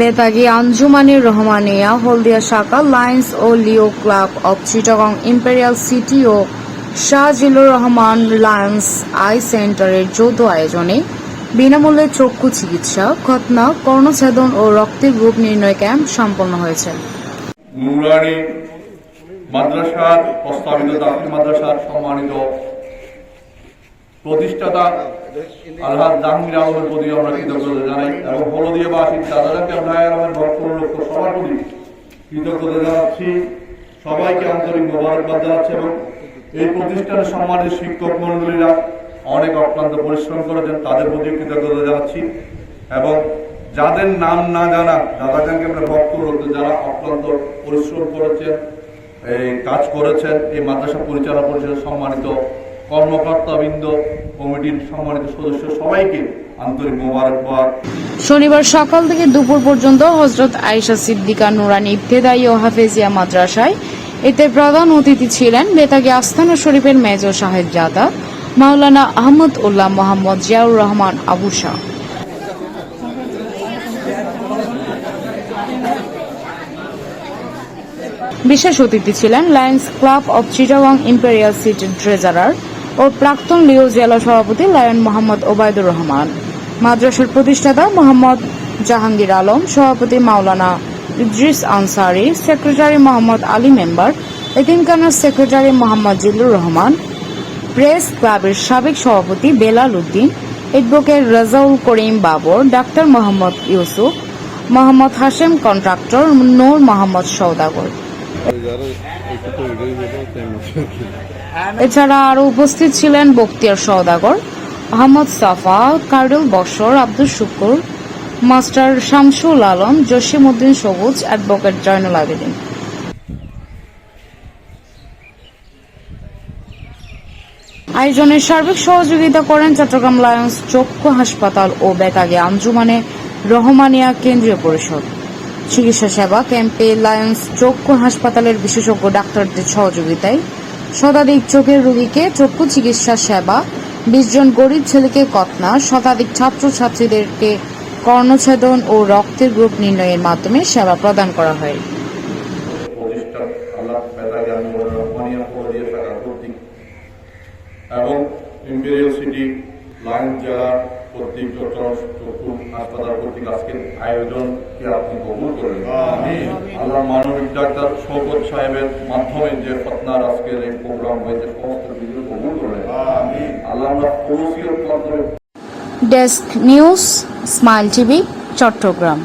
বেতাগী আঞ্জুমানের রহমানিয়া, হলদিয়া শাখা, Lions O Leo Club of Chittagong Imperial City O Shahjilur Rahman Lions eye সেন্টারের যৌথ আয়োজনে বিনামূল্যে চক্ষু চিকিৎসা খতনা কর্ণছেদন ও রক্তের গ্রুপ নির্ণয় ক্যাম্প সম্পন্ন হয়েছে। মাদ্রাসার প্রস্তাবিত দাখিল মাদ্রাসার সম্মানিত প্রতিষ্ঠাতা আলহাজ জাহাঙ্গীর আলমের প্রতি আমরা কৃতজ্ঞতা জানাই এবং হলদিয়াবাসী ভাইয়ের আমার ভক্ত লক্ষ্য সবার প্রতি কৃতজ্ঞতা জানাচ্ছি। সবাইকে আন্তরিক মোবারকবাদ জানাচ্ছি এবং এই প্রতিষ্ঠানের সম্মানের শিক্ষক মন্ডলীরা অনেক অক্লান্ত পরিশ্রম করেছেন, তাদের প্রতি কৃতজ্ঞতা জানাচ্ছি এবং যাদের নাম না জানা দাদাজানকে আমরা ভক্ত লোক যারা অক্লান্ত পরিশ্রম করেছেন, এই কাজ করেছেন, এই মাদ্রাসা পরিচালনা পরিষদের সম্মানিত কর্মকর্তাবৃন্দ, কমিটির সম্মানিত সদস্য সবাইকে আন্তরিক মোবারকবাদ। শনিবার সকাল থেকে দুপুর পর্যন্ত হজরত আয়েশা সিদ্দিকা নুরানি ইবতেদায়ী ও হাফেজিয়া মাদ্রাসায় এতে প্রধান অতিথি ছিলেন বেতাগী আস্তানা শরীফের মেজর সাহেব জাদা, মাওলানা আহমদ উল্লাহ মোহাম্মদ জিয়াউর রহমান আবু শাহ। বিশেষ অতিথি ছিলেন Lions Club of Chittagong Imperial সিটির ট্রেজারার ও প্রাক্তন লিও জেলা সভাপতি লায়ন মোহাম্মদ ওবায়দুর রহমান, মাদ্রাসার প্রতিষ্ঠাতা মোহাম্মদ জাহাঙ্গীর আলম, সভাপতি মাওলানা ইদ্রিস আনসারি, সেক্রেটারি মোহাম্মদ আলী মেম্বার, এতিমখানার সেক্রেটারি মোহাম্মদ জিল্লুর রহমান, প্রেস ক্লাবের সাবেক সভাপতি Belal Uddin, advocate Rajaul Karim Babar, doctor Mohammad Yusuf, Mohammad Hashem contractor Nur Mohammad Saudagar এছাড়া আরও উপস্থিত ছিলেন বক্তিয়ার সওদাগর, আহমদ সাফা, কার্ডেল বসর আব্দুল শুকুর, মাস্টার শামসুল আলম, জসিম উদ্দিন সবুজ, অ্যাডভোকেট জয়নুল আবেদিন। আয়োজনের সার্বিক সহযোগিতা করেন চট্টগ্রাম লায়ন্স চক্ষু হাসপাতাল ও বেতাগে আঞ্জুমানে রহমানিয়া কেন্দ্রীয় পরিষদ। চিকিৎসা সেবা, ক্যাম্পে লায়ন্স চক্ষু হাসপাতালের বিশেষজ্ঞ ডাক্তারদের সহযোগিতায়। শতাধিক চোখের রোগীকে চক্ষু চিকিৎসা সেবা, বিশ জন গরিব ছেলেকে কতনা, শতাধিক ছাত্রছাত্রীদেরকে কর্ণছেদন ও রক্তের গ্রুপ নির্ণয়ের মাধ্যমে সেবা প্রদান করা হয়। এবং ইম্পেরিয়াল সিটি লায়ন জেলা কর্তৃক চট্টগ্রাম হাসপাতাল কর্তৃক আজকের আয়োজনকে আপনি কবুল করেন? আল্লাহ মানবিক ডাক্তার শৌকত সাহেবের মাধ্যমে যে ফতনার আজকের এই প্রোগ্রাম হয়েছে সমস্ত কিছু কবুল করেন। আল্লাহ আমরা পৌঁছিয়ে মাধ্যমে desk news Smile TV Chattogram.